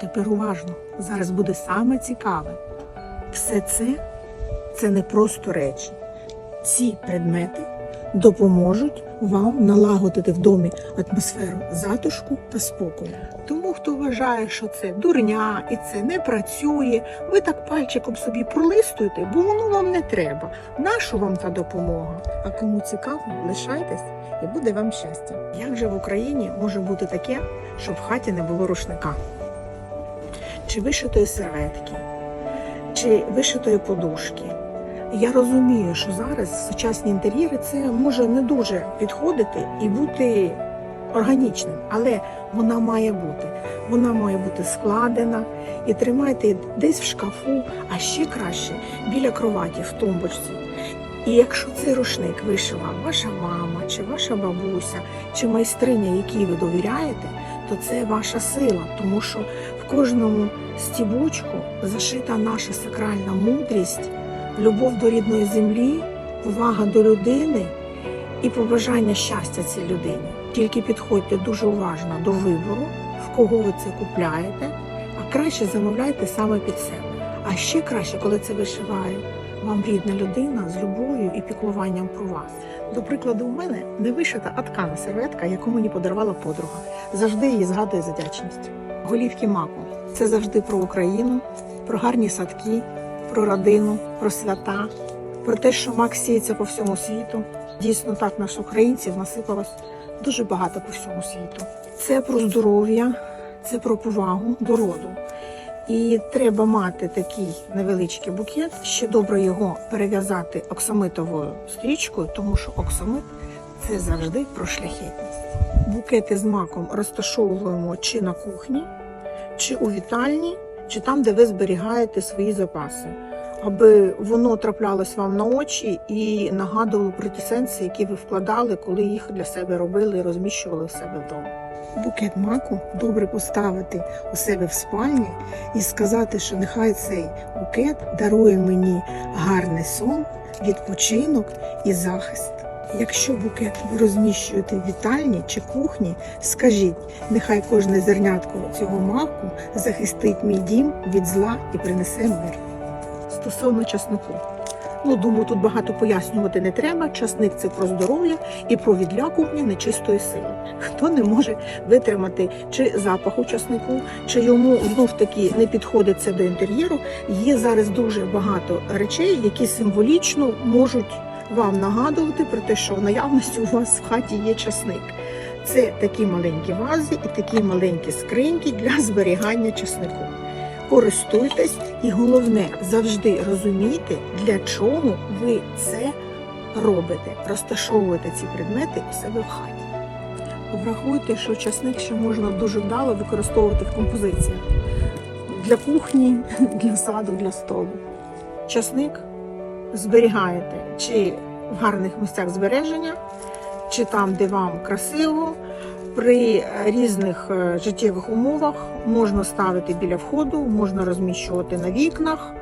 тепер уважно. Зараз буде саме цікаве. Все це це не просто речі. Ці предмети допоможуть вам налагодити в домі атмосферу затишку та спокою. Тому хто вважає, що це дурня і це не працює, ви так пальчиком собі пролистуєте, бо воно вам не треба. Нашу вам та допомога? А кому цікаво, лишайтесь і буде вам щастя. Як же в Україні може бути таке, щоб в хаті не було рушника? Чи вишитої серветки, чи вишитої подушки? Я розумію, що зараз сучасні інтер'єри це може не дуже підходити і бути органічним, але вона має бути. Вона має бути складена і тримайте десь в шкафу, а ще краще біля кроваті в тумбочці. І якщо цей рушник вишила ваша мама, чи ваша бабуся, чи майстриня, якій ви довіряєте, то це ваша сила, тому що в кожному стібочку зашита наша сакральна мудрість, любов до рідної землі, увага до людини і побажання щастя цій людині. Тільки підходьте дуже уважно до вибору, в кого ви це купляєте, а краще замовляйте саме під себе. А ще краще, коли це вишиває вам рідна людина з любов'ю і піклуванням про вас. До прикладу, у мене не вишита, а ткана серветка, яку мені подарувала подруга. Завжди її згадую з вдячністю. Голівки маку це завжди про Україну, про гарні садки, про родину, про свята, про те, що мак сіється по всьому світу. Дійсно, так наш українців насипалось дуже багато по всьому світу. Це про здоров'я, це про повагу до роду. І треба мати такий невеличкий букет, ще добре його перев'язати оксамитовою стрічкою, тому що оксамит це завжди про шляхетність. Букети з маком розташовуємо чи на кухні, чи у вітальні, чи там, де ви зберігаєте свої запаси, аби воно траплялось вам на очі і нагадувало про ті сенси, які ви вкладали, коли їх для себе робили і розміщували в себе вдома. Букет маку добре поставити у себе в спальні і сказати, що нехай цей букет дарує мені гарний сон, відпочинок і захист. Якщо букет ви розміщуєте в вітальні чи кухні, скажіть, нехай кожне зернятко цього маку захистить мій дім від зла і принесе мир. Стосовно часнику. Ну, думаю, тут багато пояснювати не треба. Часник це про здоров'я і про відлякування нечистої сили. Хто не може витримати чи запаху часнику, чи йому знов таки не підходить це до інтер'єру. Є зараз дуже багато речей, які символічно можуть вам нагадувати про те, що в наявності у вас в хаті є часник. Це такі маленькі вази і такі маленькі скриньки для зберігання часнику. Користуйтесь і головне завжди розумійте, для чого ви це робите. Розташовуєте ці предмети у себе в хаті. Врахуйте, що часник ще можна дуже вдало використовувати в композиціях для кухні, для саду, для столу. Часник зберігаєте чи в гарних місцях збереження, чи там, де вам красиво. При різних е, життєвих умовах можна ставити біля входу, можна розміщувати на вікнах.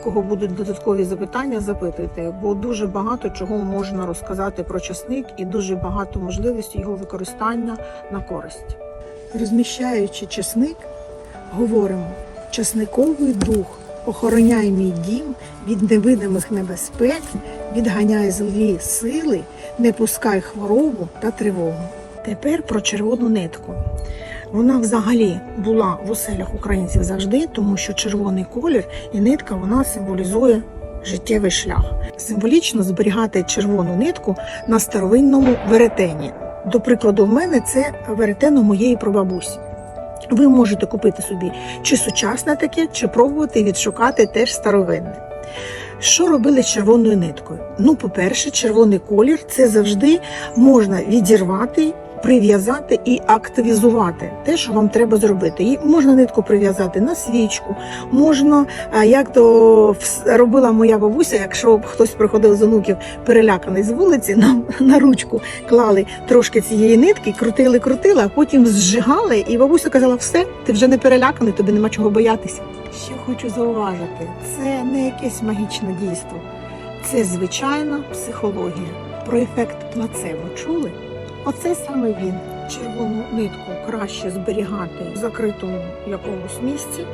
В кого будуть додаткові запитання, запитуйте, бо дуже багато чого можна розказати про часник і дуже багато можливостей його використання на користь. Розміщаючи часник, говоримо: часниковий дух охороняй мій дім від невидимих небезпек, відганяй злі сили, не пускай хворобу та тривогу. Тепер про червону нитку. Вона взагалі була в оселях українців завжди, тому що червоний колір і нитка вона символізує життєвий шлях. Символічно зберігати червону нитку на старовинному веретені. До прикладу, в мене це веретен у моєї прабабусі. Ви можете купити собі чи сучасне таке, чи пробувати відшукати теж старовинне. Що робили з червоною ниткою? Ну, по-перше, червоний колір це завжди можна відірвати, прив'язати і активізувати те, що вам треба зробити. І можна нитку прив'язати на свічку, можна, як то робила моя бабуся, якщо хтось приходив з онуків переляканий з вулиці, на, на ручку клали трошки цієї нитки, крутили, крутили, а потім зжигали. І бабуся казала: все, ти вже не переляканий, тобі нема чого боятися. Ще хочу зауважити, це не якесь магічне дійство, це звичайна психологія. Про ефект плацебо чули? Оце саме він червону нитку краще зберігати в закритому якомусь місці,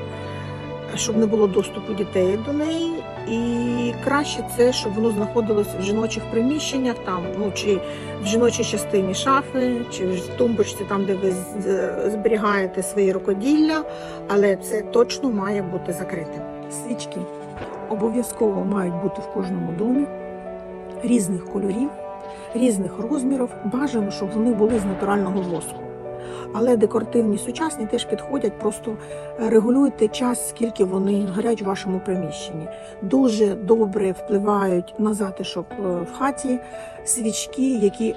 щоб не було доступу дітей до неї. І краще це, щоб воно знаходилося в жіночих приміщеннях, там ну чи в жіночій частині шафи, чи в тумбочці, там де ви зберігаєте свої рукоділля, але це точно має бути закритим. Свічки обов'язково мають бути в кожному домі різних кольорів, різних розмірів. Бажано, щоб вони були з натурального воску. Але декоративні сучасні теж підходять, просто регулюйте час, скільки вони горять в вашому приміщенні. Дуже добре впливають на затишок е, в хаті свічки, які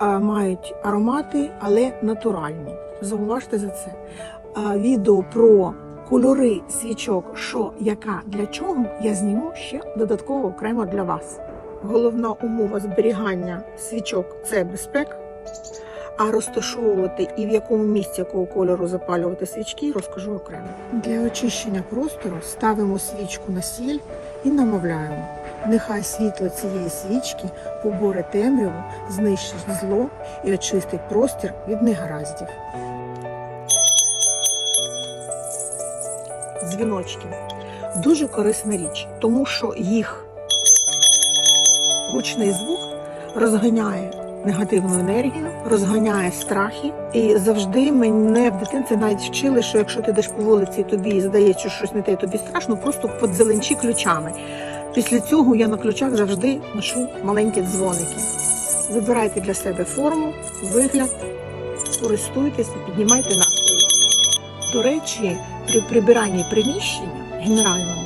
е, мають аромати, але натуральні. Зауважте за це. Відео про кольори свічок, що, яка, для чого, я зніму ще додатково окремо для вас. Головна умова зберігання свічок це безпека. А розташовувати і в якому місці якого кольору запалювати свічки, розкажу окремо. Для очищення простору ставимо свічку на сіль і намовляємо. Нехай світло цієї свічки поборе темряву, знищить зло і очистить простір від негараздів. Дзвіночки дуже корисна річ, тому що їх гучний звук розганяє негативну енергію, розганяє страхи. І завжди мене в дитинці навіть вчили, що якщо ти йдеш по вулиці, і тобі здається, що щось не те, тобі страшно, просто подзеленчи ключами. Після цього я на ключах завжди ношу маленькі дзвоники. Вибирайте для себе форму, вигляд, користуйтесь і піднімайте настрій. До речі, при прибиранні приміщення генеральному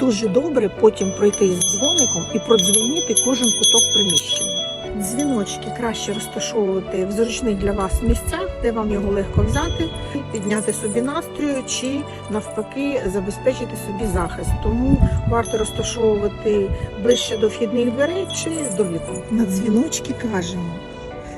дуже добре потім пройти дзвоником і продзвеніти кожен куток приміщення. Дзвіночки краще розташовувати в зручних для вас місцях, де вам його легко взяти, підняти собі настрою чи навпаки забезпечити собі захист. Тому варто розташовувати ближче до вхідних дверей чи до вікон. На дзвіночки кажемо.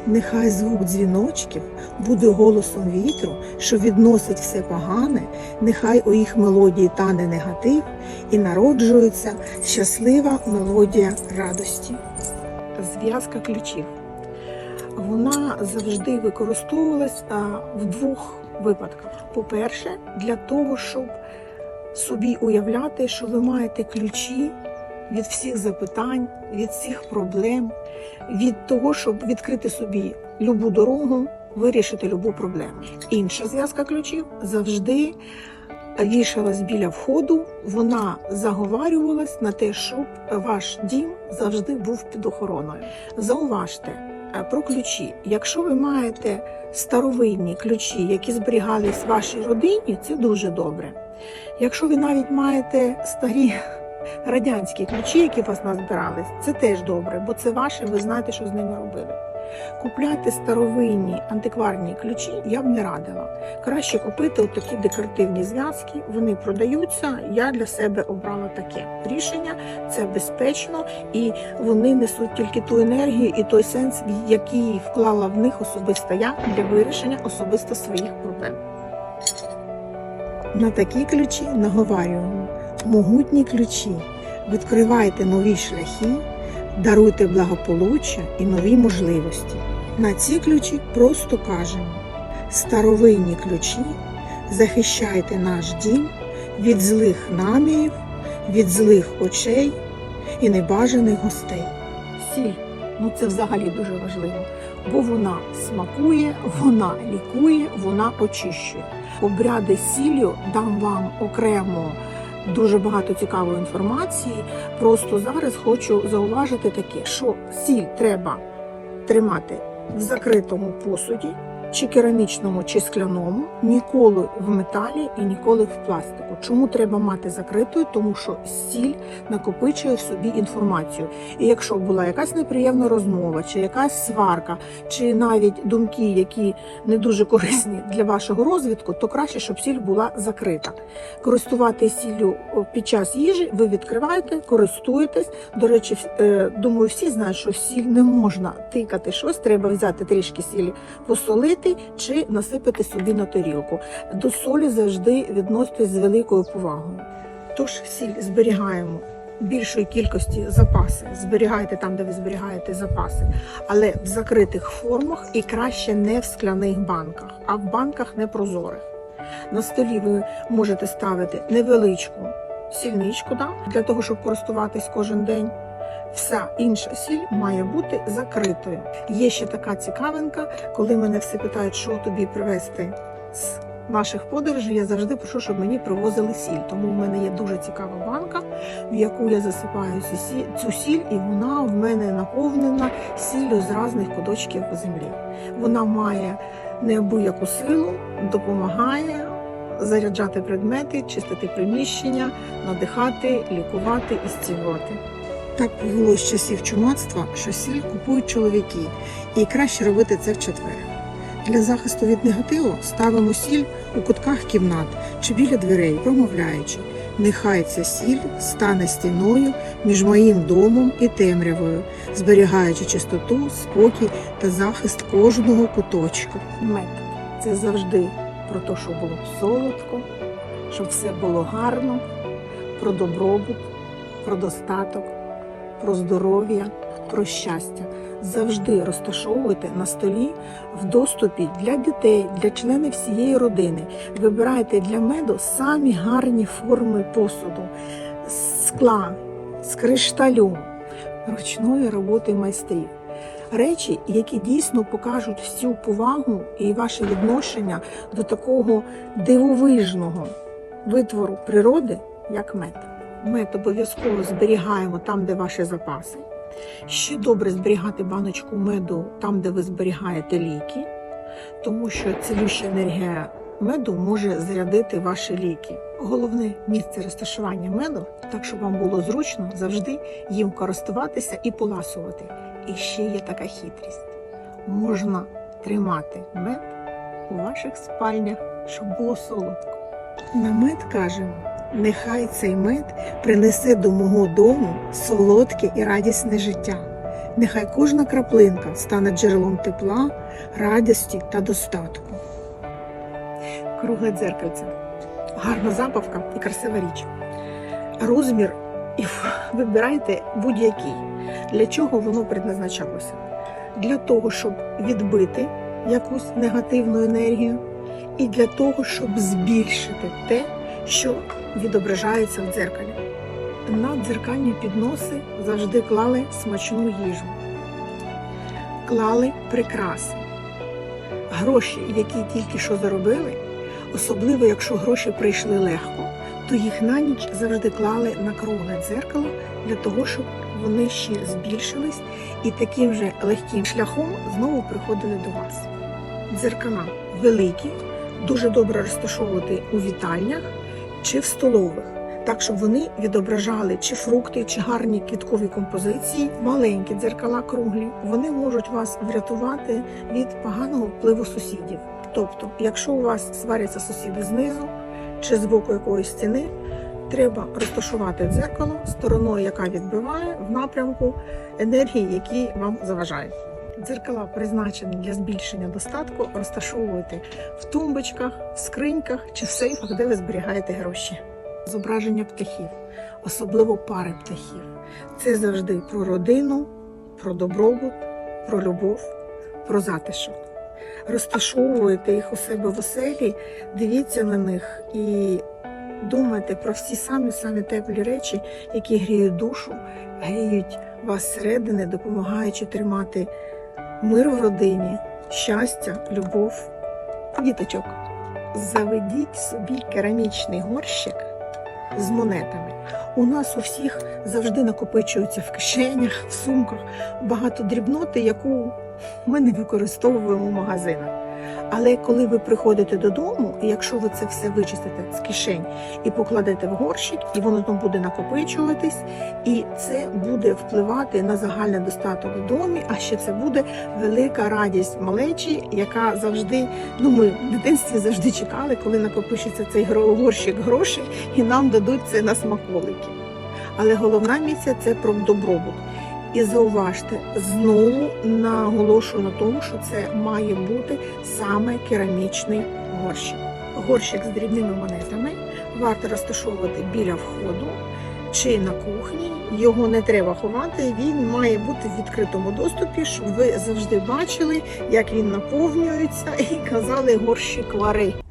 Нехай звук дзвіночків буде голосом вітру, що відносить все погане, нехай у їх мелодії тане негатив, і народжується щаслива мелодія радості. Зв'язка ключів. Вона завжди використовувалась в двох випадках. По-перше, для того, щоб собі уявляти, що ви маєте ключі від всіх запитань, від всіх проблем, від того, щоб відкрити собі любу дорогу, вирішити любу проблему. Інша зв'язка ключів завжди вішалась біля входу, вона заговарювалась на те, щоб ваш дім завжди був під охороною. Зауважте е, про ключі. Якщо ви маєте старовинні ключі, які зберігались в вашій родині, це дуже добре. Якщо ви навіть маєте старі радянські ключі, які вас назбирались, це теж добре, бо це ваше, ви знаєте, що з ними робили. Купляти старовинні антикварні ключі я б не радила. Краще купити такі декоративні зв'язки. Вони продаються. Я для себе обрала таке рішення. Це безпечно і вони несуть тільки ту енергію і той сенс, який вклала в них особисто я для вирішення особисто своїх проблем. На такі ключі наговарюємо. Могутні ключі. Відкривайте нові шляхи, даруйте благополуччя і нові можливості. На ці ключі просто кажемо: старовинні ключі, захищайте наш дім від злих намірів, від злих очей і небажаних гостей. Сіль, ну це взагалі дуже важливо, бо вона смакує, вона лікує, вона очищує. Обряди сіллю дам вам окремо дуже багато цікавої інформації. Просто зараз хочу зауважити таке, що сіль треба тримати в закритому посуді, чи керамічному, чи скляному, ніколи в металі і ніколи в пластику. Чому треба мати закритою? Тому що сіль накопичує в собі інформацію. І якщо була якась неприємна розмова, чи якась сварка, чи навіть думки, які не дуже корисні для вашого розвитку, то краще, щоб сіль була закрита. Користуватися сіллю під час їжі ви відкриваєте, користуєтесь. До речі, е, думаю, всі знають, що сіль не можна тикати щось, треба взяти трішки сілі, посолити чи насипати собі на тарілку. До солі завжди відноситесь з великою повагою. Тож сіль зберігаємо більшої кількості запаси. Зберігайте там, де ви зберігаєте запаси, але в закритих формах і краще не в скляних банках, а в банках непрозорих. На столі ви можете ставити невеличку сільничку да, для того, щоб користуватись кожен день. Вся інша сіль має бути закритою. Є ще така цікавинка, коли мене всі питають, що тобі привезти з наших подорожей, я завжди прошу, щоб мені привозили сіль. Тому в мене є дуже цікава банка, в яку я засипаю цю сіль, і вона в мене наповнена сіллю з різних куточків землі. Вона має неабияку силу, допомагає заряджати предмети, чистити приміщення, надихати, лікувати і зцілювати. Так повелось з часів чумацтва, що сіль купують чоловіки, і краще робити це в четвер. Для захисту від негативу ставимо сіль у кутках кімнат чи біля дверей, промовляючи: нехай ця сіль стане стіною між моїм домом і темрявою, зберігаючи чистоту, спокій та захист кожного куточка. Мед це завжди про те, щоб було солодко, щоб все було гарно, про добробут, про достаток, про здоров'я, про щастя. Завжди розташовуйте на столі в доступі для дітей, для членів всієї родини. Вибирайте для меду самі гарні форми посуду з скла, з кришталю, ручної роботи майстрів. Речі, які дійсно покажуть всю повагу і ваше відношення до такого дивовижного витвору природи, як мед. Мед обов'язково зберігаємо там, де ваші запаси. Ще добре зберігати баночку меду там, де ви зберігаєте ліки, тому що цілюща енергія меду може зарядити ваші ліки. Головне місце розташування меду, так щоб вам було зручно завжди їм користуватися і поласувати. І ще є така хитрість: можна тримати мед у ваших спальнях, щоб було солодко. На мед кажемо. Нехай цей мед принесе до мого дому солодке і радісне життя. Нехай кожна краплинка стане джерелом тепла, радості та достатку. Кругле дзеркальце. Гарна забавка і красива річ. Розмір і вибирайте будь-який. Для чого воно предназначалося? Для того, щоб відбити якусь негативну енергію, і для того, щоб збільшити те, що відображається в дзеркалі. На дзеркальні підноси завжди клали смачну їжу, клали прикраси. Гроші, які тільки що заробили, особливо якщо гроші прийшли легко, то їх на ніч завжди клали на кругле дзеркало для того, щоб вони ще збільшились і таким же легким шляхом знову приходили до вас. Дзеркала великі, дуже добре розташовувати у вітальнях чи в столових, так щоб вони відображали чи фрукти, чи гарні квіткові композиції, маленькі дзеркала круглі. Вони можуть вас врятувати від поганого впливу сусідів. Тобто, якщо у вас сваряться сусіди знизу чи з боку якоїсь стіни, треба розташувати дзеркало стороною, яка відбиває в напрямку енергії, які вам заважають. Дзеркала призначені для збільшення достатку, розташовуйте в тумбочках, в скриньках чи в сейфах, де ви зберігаєте гроші. Зображення птахів, особливо пари птахів. Це завжди про родину, про добробут, про любов, про затишок. Розташовуєте їх у себе в оселі, дивіться на них і думайте про всі самі самі теплі речі, які гріють душу, гріють вас зсередини, допомагаючи тримати мир в родині, щастя, любов, діточок. Заведіть собі керамічний горщик з монетами. У нас у всіх завжди накопичується в кишенях, в сумках багато дрібноти, яку ми не використовуємо в магазинах. Але коли ви приходите додому, і якщо ви це все вичистите з кишень і покладете в горщик, і воно там буде накопичуватись, і це буде впливати на загальний достаток в домі, а ще це буде велика радість малечі, яка завжди, ну ми в дитинстві завжди чекали, коли накопичиться цей горщик грошей і нам дадуть це на смаколики. Але головна місія це про добробут. І зауважте, знову наголошую на тому, що це має бути саме керамічний горщик. Горщик з дрібними монетами варто розташовувати біля входу чи на кухні. Його не треба ховати, він має бути в відкритому доступі, щоб ви завжди бачили, як він наповнюється, і казали горщик вари.